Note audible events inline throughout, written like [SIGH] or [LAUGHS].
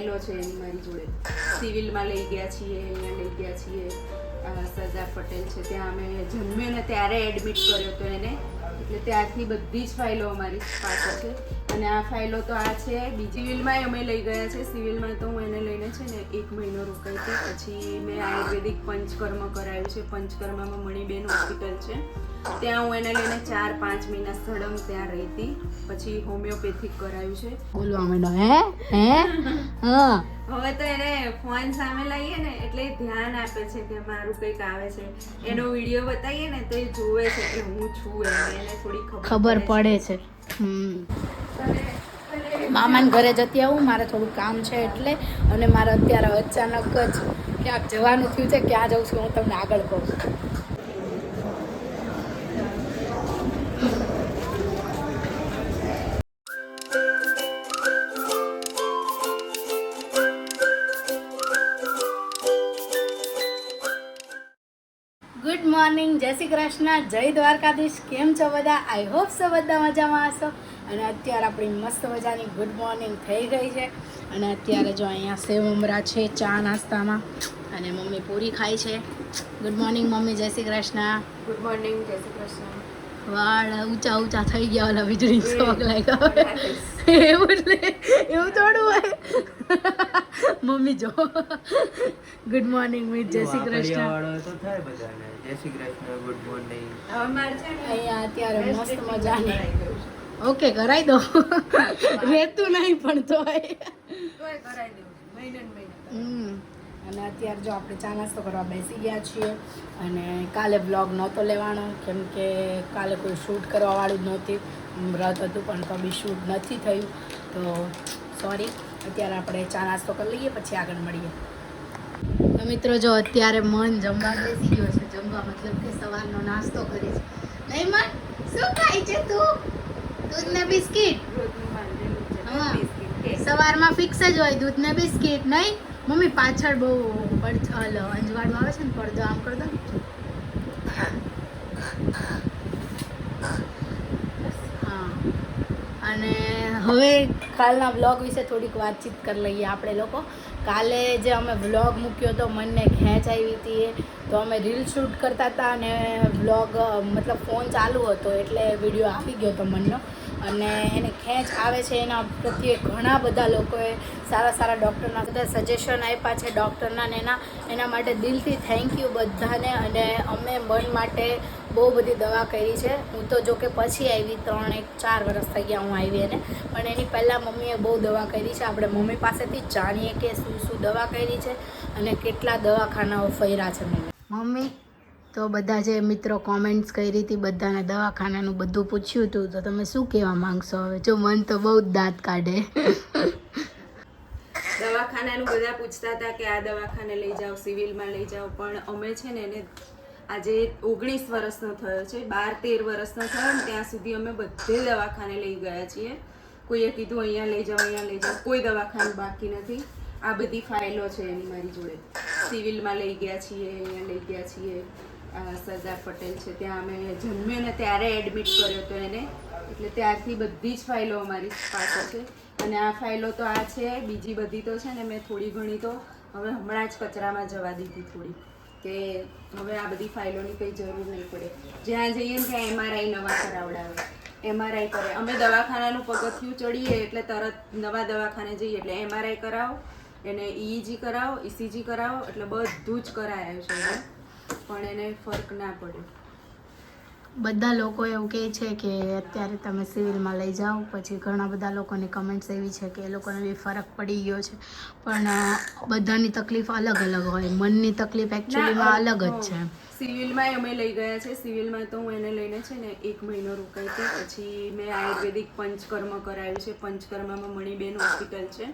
ફાઇલો છે એની મારી જોડે. સિવિલમાં લઈ ગયા છીએ, અહીંયા લઈ ગયા છીએ. સરદાર પટેલ છે, ત્યાં અમે જન્મ્યો ને ત્યારે એડમિટ કર્યો હતો એને. એટલે ત્યારથી બધી જ ફાઇલો અમારી પાસે છે. અને આ ફાઇલો તો આ છે. બીજી વિલમાં અમે લઈ ગયા છે. સિવિલમાં તો હું એને લઈને છે ને એક મહિનો રોકાઈ છે પછી મેં આયુર્વેદિક પંચકર્મ કરાવ્યું છે. પંચકર્મમાં મણિબેન હોસ્પિટલ છે. ત્યાં હું એને લઈને ચાર પાંચ મહિના સળંગ ત્યાં રહી હતી પછી હોમિયોપેથિક કરાવ્યું છે. બોલવા માંડો હે? હે? હવે તો એને ફોન સામે લાવીએ ને એટલે ધ્યાન આપે છે કે મારું કંઈક આવે છે. એનો વીડિયો બતાવીએ ને તો એ જોવે છે કે હું છું એને થોડી ખબર પડે છે. હમ. મામાને ઘરે જતી આવું, મારે થોડું કામ છે એટલે, અને મારે અત્યારે અચાનક જ ક્યાંક જવાનું થયું છે, ક્યાં જઉં છું હું તમને આગળ કહું. જય શ્રી કૃષ્ણ. જય દ્વારકાધીશ. કેમ છો બધા? આઈ હોપ સો બધા મજામાં હશો. અને અત્યારે આપણી મસ્ત મજાની ગુડ મોર્નિંગ થઈ ગઈ છે. અને અત્યારે જો અહીંયા સેવ ઉમરા છે, ચા નાસ્તામાં. અને મમ્મી પૂરી ખાય છે. ગુડ મોર્નિંગ મમ્મી. જય શ્રી કૃષ્ણ. ગુડ મોર્નિંગ જય શ્રી કૃષ્ણ. વાળ ઊંચા ઊંચા થઈ ગયા ઓલા વીજળી શોખ લાગ્યો એવું એવું થોડું હોય. મમ્મી જો. ગુડ મોર્નિંગ મિત જય શ્રી કૃષ્ણ. વાળો તો થાય બધાને. જય શ્રી કૃષ્ણ ગુડ મોર્નિંગ અહીંયા અત્યારે મસ્ત મજા મજાની. ઓકે કરાઈ દો. રહેતું નહીં પણ તો તોય કરાઈ દઉં મહિને મહિને. અને અત્યારે જો આપણે ચા નાસ્તો કરવા બેસી ગયા છીએ અને કાલે બ્લોગ નહોતો લેવાનો કેમ કે કાલે કોઈ શૂટ કરવાવાળું જ નહોતી વ્રત હતું પણ તો બી શૂટ નથી થયું. તો સોરી અત્યારે આપણે ચા નાસ્તો કરી લઈએ પછી આગળ મળીએ. તો મિત્રો જો અત્યારે મન જમવા બેસી ગયો છે જમવા મતલબ કે સવારનો નાસ્તો કરી છે નહીં મન? શું ખાય છે તું? દૂધ ને બિસ્કિટ રોજનું હા. બિસ્કિટ, સવારમાં ફિક્સ જ હોય દૂધ ને બિસ્કિટ નહીં? મમ્મી, પાછળ બહુ પડ હલો અંજવાળું આવે છે ને પડદો, આમ કરી હા. અને હવે કાલના વ્લોગ વિશે થોડીક વાતચીત કરી લઈએ આપણે લોકો. કાલે જે અમે વ્લોગ મૂક્યો તો મનને ખેંચ આવી હતી તો અમે રીલ શૂટ કરતા હતા અને વ્લોગ મતલબ ફોન ચાલુ હતો એટલે વીડિયો આવી ગયો હતો મનનો. અને એને ખેંચ આવે છે, એના પ્રત્યે ઘણા બધા લોકોએ સારા સારા ડૉક્ટરના બધા સજેશન આપ્યા છે ડૉક્ટરના ને એના એના માટે દિલથી થેન્ક યુ બધાને અને અમે મન માટે બહુ બધી દવા કરી છે. હું તો જો કે પછી આવી ત્રણ એક ચાર વર્ષ થઈ ગયા હું આવી એને, પણ એની પહેલાં મમ્મીએ બહુ દવા કરી છે. આપણે મમ્મી પાસેથી જાણીએ કે શું શું દવા કરી છે અને કેટલા દવાખાનાઓ ફર્યા છે મમ્મી. મમ્મી તો બધા જે મિત્રો કોમેન્ટ્સ કરી હતી, બધાને દવાખાનાનું બધું પૂછ્યું હતું, તો તમે શું કહેવા માંગશો હવે? જો મન તો બહુ જ દાંત કાઢે. દવાખાનાનું બધા પૂછતા હતા કે આ દવાખાને લઈ જાઓ, સિવિલમાં લઈ જાઓ, પણ અમે છે ને એને આજે ઓગણીસ વર્ષનો થયો છે, બાર તેર વર્ષનો થયો ને ત્યાં સુધી અમે બધે દવાખાને લઈ ગયા છીએ. કોઈએ કીધું અહીંયા લઈ જાઓ, અહીંયા લઈ જાઓ, કોઈ દવાખાનું બાકી નથી. આ બધી ફાઇલો છે એની મારી જોડે. સિવિલમાં લઈ ગયા છીએ, અહીંયા લઈ ગયા છીએ. સરદાર પટેલ છે. ત્યાં અમે જન્મ્યો ને ત્યારે એડમિટ કર્યો હતો એને. એટલે ત્યારથી બધી જ ફાઇલો અમારી પાસે છે. અને આ ફાઇલો તો આ છે, બીજી બધી તો છે ને મેં થોડી ઘણી તો હવે હમણાં જ કચરામાં જવા દીધી થોડી, કે હવે આ બધી ફાઇલોની કંઈ જરૂર નહીં પડે. જ્યાં જઈએ ને ત્યાં એમઆરઆઈ નવા કરાવડાવે. એમઆરઆઈ કરે. અમે દવાખાનાનું પગથિયું ચડીએ એટલે તરત નવા દવાખાને જઈએ. એટલે એમઆરઆઈ કરાવો, એને ઇઈજી કરાવો ઇસીજી કરાવો, એટલે બધું જ કરાયું છે. પણ એને ફરક ના પડ્યો બધા લોકો એવું કહે છે કે અત્યારે તમે સિવિલમાં લઈ જાઓ પછી ઘણા બધા લોકોની કમેન્ટ્સ એવી છે કે એ લોકોને બી ફરક પડી ગયો છે. પણ બધાની તકલીફ અલગ અલગ હોય. મનની તકલીફ એકચ્યુઅલીમાં અલગ જ છે. સિવિલમાં અમે લઈ ગયા છે. સિવિલમાં તો હું એને લઈને છે ને એક મહિનો રોકાઈ છે પછી મેં આયુર્વેદિક પંચકર્મ કરાવ્યું છે. પંચકર્મમાં મણિબેન હોસ્પિટલ છે.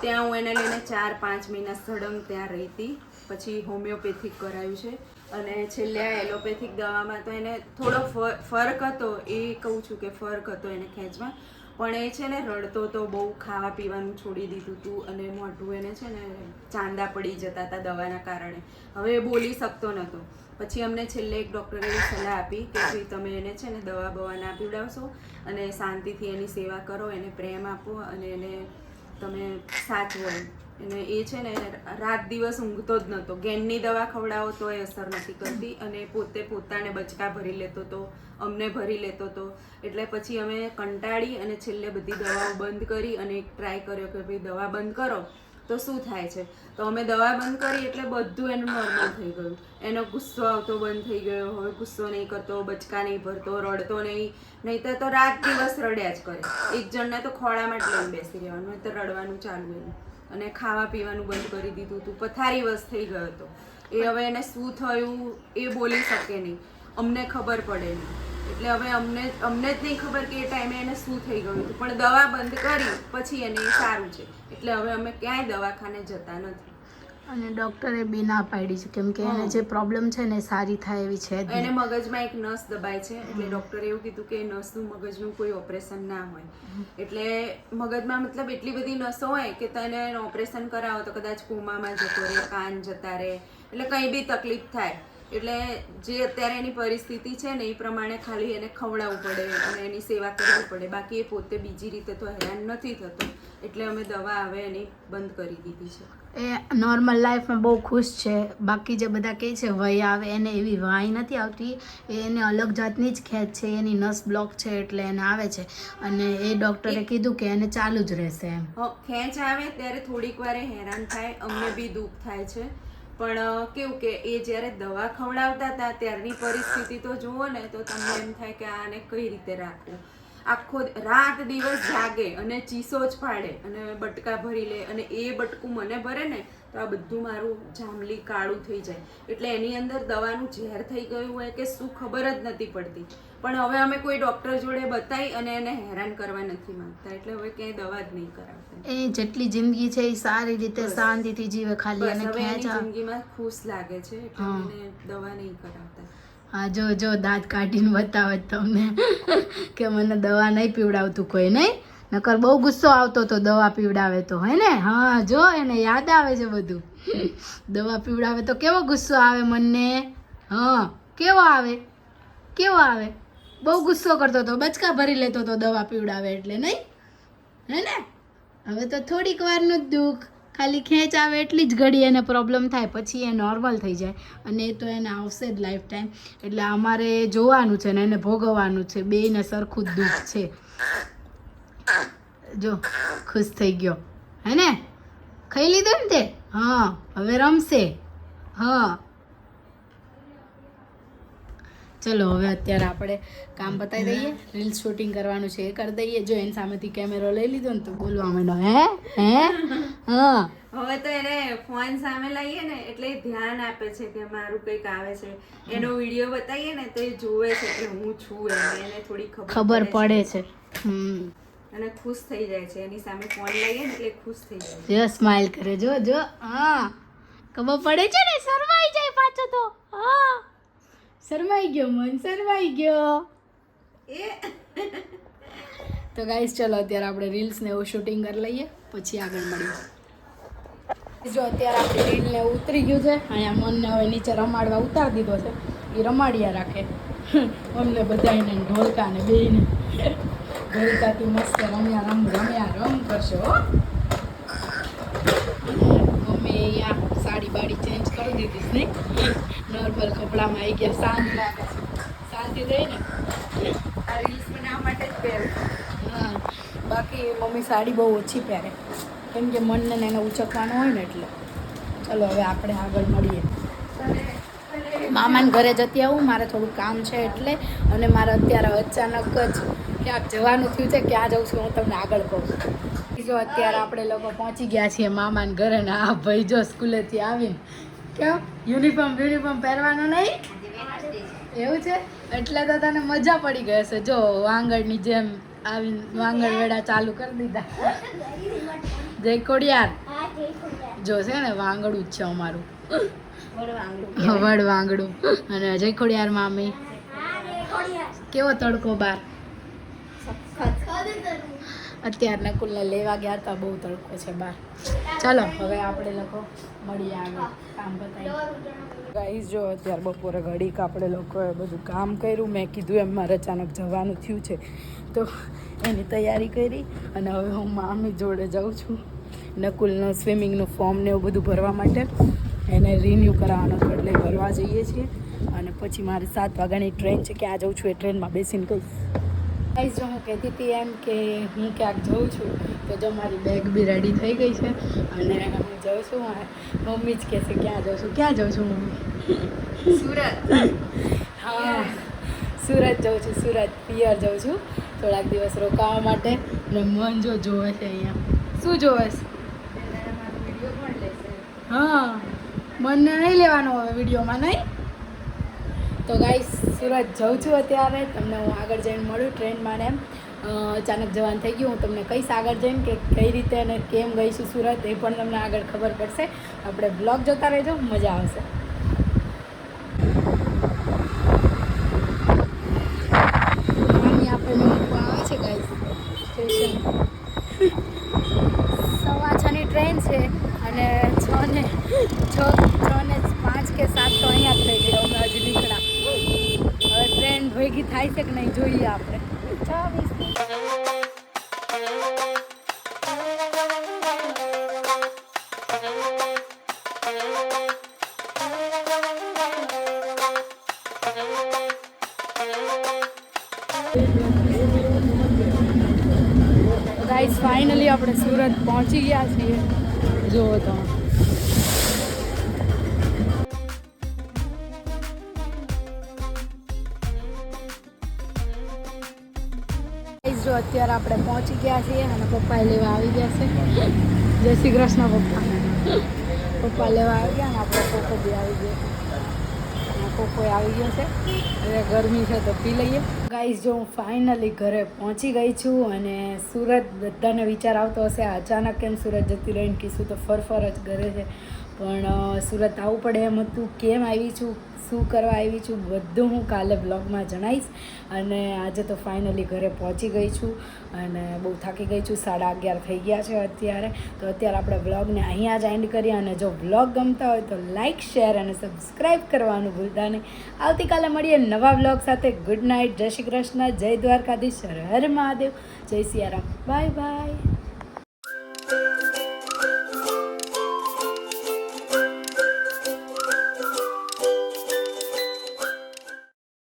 ત્યાં હું એને લઈને ચાર પાંચ મહિના સળંગ ત્યાં રહી હતી. પછી હોમિયોપેથિક કરાયું છે. અને છેલ્લે આ એલોપેથિક દવામાં તો એને થોડો ફર- ફરક હતો, એ કહું છું કે ફરક હતો એને ખેંચમાં. પણ એ છે ને, રડતો તો બહુ ખાવા પીવાનું છોડી દીધું હતું અને મોઢું એને છે ને, ચાંદા પડી જતા હતા દવાના કારણે. હવે એ બોલી શકતો નહોતો પછી અમને છેલ્લે એક ડૉક્ટરે સલાહ આપી કે ભાઈ તમે એને છે ને, દવા બવા ના પીવડાવશો અને શાંતિથી એની સેવા કરો, એને પ્રેમ આપો અને એને તમે સાચવો અને એ છે ને, રાત દિવસ ઊંઘતો જ નહોતો. ગેનની દવા ખવડાવો તો એ અસર નથી કરતી અને પોતે પોતાને બચકા ભરી લેતો હતો અમને ભરી લેતો હતો એટલે પછી અમે કંટાળી અને છેલ્લે બધી દવાઓ બંધ કરી અને એક ટ્રાય કર્યો કે ભાઈ દવા બંધ કરો, તો શું થાય છે? તો અમે દવા બંધ કરી એટલે બધું એનું નોર્મલ થઈ ગયું. એનો ગુસ્સો આવતો બંધ થઈ ગયો. હવે ગુસ્સો નહીં કરતો, બચકા નહીં ભરતો, રડતો નહીં. નહીં તો રાત દિવસ રડ્યા જ કરે. એક જણને તો ખોળામાં જ લઈને બેસી રહેવાનું તો રડવાનું ચાલુ એનું. અને ખાવા પીવાનું બંધ કરી દીધું હતું. પથારી વસ થઈ ગયો હતો. એ હવે એને શું થયું એ બોલી શકે નહીં. અમને ખબર પડે નહીં. એટલે હવે અમને અમને જ નહીં ખબર કે એ ટાઈમે એને શું થઈ ગયું હતું. પણ દવા બંધ કરી પછી એને સારું છે. એટલે હવે અમે ક્યાંય દવાખાને જતા નથી. અને ડૉક્ટરે બી ના પાડી છે. કેમ કે એને જે પ્રોબ્લેમ છે ને સારી થાય એવી છે એને મગજમાં એક નસ દબાય છે. એટલે ડોક્ટરે એવું કીધું કે નસનું મગજનું કોઈ ઓપરેશન ના હોય. એટલે મગજમાં મતલબ એટલી બધી નસો હોય કે તને ઓપરેશન કરાવો તો કદાચ કોમામાં જતો રહે કાન જતા રહે. એટલે કંઈ બી તકલીફ થાય. એટલે જે અત્યારે એની પરિસ્થિતિ છે ને એ પ્રમાણે ખાલી એને ખવડાવવું પડે અને એની સેવા કરવી પડે. બાકી એ પોતે બીજી રીતે તો હેરાન નથી થતો. એટલે અમે દવા હવે એની બંધ કરી દીધી છે. એ નોર્મલ લાઈફમાં બહુ ખુશ છે. બાકી જે બધા કહે છે વય આવે એને એવી વાય નથી આવતી. એ એને અલગ જાતની જ ખેંચ છે. એની નસ બ્લોક છે એટલે એને આવે છે. અને એ ડૉક્ટરે કીધું કે એને ચાલુ જ રહેશે એમ. ખેંચ આવે ત્યારે થોડીક વાર હેરાન થાય. અમને બી દુઃખ થાય છે. પણ કેવું કે એ જ્યારે દવા ખવડાવતા હતા ત્યારની પરિસ્થિતિ તો જુઓ ને તો તમને એમ થાય કે આને કઈ રીતે રાખવું? આખો રાત દિવસ જાગે અને ચીસો જ પાડે અને બટકા ભરી લે અને એ બટકું મને ભરે ને તો આ બધું મારું જાંબલી કાળું થઈ જાય. એટલે એની અંદર દવાનું ઝેર થઈ ગયું હોય કે શું ખબર જ નથી પડતી. પણ હવે અમે કોઈ ડોક્ટર જોડે બતાવી અને એને હેરાન કરવા નથી માંગતા. એટલે હવે ક્યાંય દવા જ નહીં કરાવતા. એ જેટલી જિંદગી છે એ સારી રીતે શાંતિથી જીવે ખાલી અને. જિંદગીમાં ખુશ લાગે છે એટલે. દવા નહીં કરાવતા. હા, જો જો, દાંત કાઢીને બતાવે તમને [LAUGHS] કે મને દવા નહીં પીવડાવતું કોઈ નહીં. નકર બહુ ગુસ્સો આવતો તો દવા પીવડાવે તો, હે ને? હા, જો, એને યાદ આવે છે બધું. [LAUGHS] દવા પીવડાવે તો કેવો ગુસ્સો આવે મને હા, કેવો આવે? કેવો આવે? બહુ ગુસ્સો કરતો તો, બચકા ભરી લેતો તો દવા પીવડાવે એટલે નહીં? હે ને? હવે તો થોડીક વારનું જ દુઃખ. ખાલી ખેંચ આવે એટલી જ ઘડી એને પ્રોબ્લેમ થાય, પછી એ નોર્મલ થઈ જાય. અને એ તો એને આવશે જ લાઈફ ટાઈમ એટલે અમારે જોવાનું છે ને એને ભોગવવાનું છે. બેયને સરખું જ દુઃખ છે. જો, ખુશ થઈ ગયો. હે ને? ખાઈ લીધું ને તે? હા, હવે રમશે. હા. ચલો હવે અત્યારે આપણે કામ બતાવી દઈએ. રીલ શૂટિંગ કરવાનું છે એ કરી દઈએ. જો એની સામેથી કેમેરો લઈ લીધો ને તો બોલવા માંડો. હે? હે? હા. હવે તો એને ફોન સામે લઈએ ને એટલે ધ્યાન આપે છે કે મારું કંઈક આવે છે. એનો વીડિયો બતાવીએ ને તો એ જોવે છે કે હું છું એમ. એને થોડી ખબર પડે છે. હમ. અને ખુશ થઈ જાય છે. એની સામે ફોન લઈએ ને એટલે ખુશ થઈ જાય છે. જો સ્માઈલ કરે. જો જો હા. ખબર પડે છે ને શરમાઈ જાય પાછો તો. હા. શરમાઈ ગયો મન શરમાઈ ગયો. એ. તો ગાઈસ ચલો અત્યારે આપણે રીલ્સ ને એવું શૂટિંગ કરી લઈએ પછી આગળ મળીએ. જો અત્યારે આપણે રીલ ને ઉતરી ગયું છે અહીંયા મનને હવે નીચે રમાડવા ઉતારી દીધો છે એ રમાડ્યા રાખે. અમને બધાને ઢોલકા ને બેયને. ઢોલકાથી મસ્ત રમ્યા રમ રમ્યા રમ કરશે હો મમ્મી અહીંયા સાડી બાડી કરી નહીં નોર્મલ કપડામાં આવી ગયા શાંત લાગે. શાંતિ થઈ ને આ રીલ્સ બનાવવા માટે જ પહેરું હા. બાકી મમ્મી સાડી બહુ ઓછી પહેરે. કેમ કે મનને ને એને ઉચકવાનું હોય ને એટલે. ચલો હવે આપણે આગળ મળીએ. મામાને ઘરે જતી આવું મારે થોડું કામ છે એટલે. અને મારે અત્યારે અચાનક જ ક્યાંક જવાનું થયું છે ક્યાં જવું છું હું તમને આગળ કહું. જો અત્યારે આપણે લોકો પહોંચી ગયા છીએ મામાને ઘરે ને આ ભાઈ જો સ્કૂલેથી આવીને કેમ? યુનિફોર્મ યુનિફોર્મ પહેરવાનું નહીં? એવું છે? એટલે તો તને મજા પડી ગઈ હશે. જો, વાંગડની જેમ આવીને વાંગડ વેડા ચાલુ કરી દીધા. જય કોડિયાર જો છે ને, વાંગડું જ છે અમારું. વડ વાંગડું. અને જય ખોડિયાર મામી. કેવો તડકો બાર? અત્યારના કુલને લેવા ગયા હતા, બહુ તડકો છે બાર. ચાલો, હવે આપણે લોકો મળીએ આગળ કામ બતાવી ગાઈસ જો અત્યારે બપોરે ઘડીક આપણે લોકોએ બધું કામ કર્યું, મેં કીધું એમ મારે અચાનક જવાનું થયું છે. તો એની તૈયારી કરી અને હવે હું મામી જોડે જાઉં છું. નકુલનું સ્વિમિંગનું ફોર્મ ને એવું બધું ભરવા માટે. એને રિન્યૂ કરાવવાનો હતો એટલે ભરવા જઈએ છીએ. અને પછી મારે સાત વાગ્યાની ટ્રેન છે, ક્યાં જઉં છું એ ટ્રેનમાં બેસીને કહીશ. ગાઈઝ જો હું કહેતી હતી એમ કે હું ક્યાંક જઉં છું તો જો મારી બેગ બી રેડી થઈ ગઈ છે અને હું જાઉં છું મમ્મી જ કહેશે ક્યાં જાઉં છું? ક્યાં જઉં છું મમ્મી? સુરત. હા સુરત જાઉં છું સુરત. પિયર જાઉં છું થોડાક દિવસ રોકાવા માટે. ને મન જો જોવે છે અહીંયા. શું જોવે છે? હા મને નહીં લેવાનો હવે વિડીયોમાં નહીં? તો ગાઈસ સુરત જાઉં છું અત્યારે. તમને હું આગળ જઈને મળું ટ્રેનમાં એમ. અચાનક જવાનું થઈ ગયું. હું તમને કહીશ આગળ જઈને કે કઈ રીતે અને કેમ ગઈશું સુરત, એ પણ તમને આગળ ખબર પડશે. આપણે બ્લોગ જોતા રહેજો. મજા આવશે અહીં આપણને મૂકવા આવે છે ગાઈસ સ્ટેશન સવા છની ટ્રેન છે અને છ ને છ છ ને પાંચ કે સાત તો અહીંયા જ થઈ ગઈ અમે હજી નીકળ્યા હવે ટ્રેન ભેગી થાય છે કે નહીં જોઈએ આપણે છવ્વીસ ગાઈસ ફાઇનલી આપણે સુરત પહોંચી ગયા છીએ જુઓ તો અત્યારે આપણે પહોંચી ગયા છીએ અને પપ્પાએ લેવા આવી ગયા છે. જય શ્રી કૃષ્ણ પપ્પા. પપ્પા લેવા આવી ગયા અને આપણે કોકો બી આવી ગયો. કોકો આવી ગયો છે. હવે ગરમી છે તો પી લઈએ. ગાઈસ જો હું ફાઇનલી ઘરે પહોંચી ગઈ છું અને સુરત બધાને વિચાર આવતો હશે, અચાનક કેમ સુરત જતી રહીને કીશું તો ફરફર જ ઘરે છે. પણ સુરત આવવું પડે એમ હતું. કેમ આવી છું? શું કરવા આવી છું? બધું હું કાલે બ્લોગમાં જણાવીશ. અને આજે તો ફાઇનલી ઘરે પહોંચી ગઈ છું. અને બહુ થાકી ગઈ છું. સાડા અગિયાર થઈ ગયા છે અત્યારે. તો અત્યારે આપણે બ્લોગને અહીંયા જ એન્ડ કરીએ. અને જો બ્લોગ ગમતા હોય તો લાઇક શેર અને સબસ્ક્રાઈબ કરવાનું ભૂલતા નહીં. આવતીકાલે મળીએ નવા બ્લોગ સાથે. ગુડ નાઇટ જય શ્રી કૃષ્ણ. જય દ્વારકાધીશ. હર મહાદેવ. જય સિયારામ. Bye bye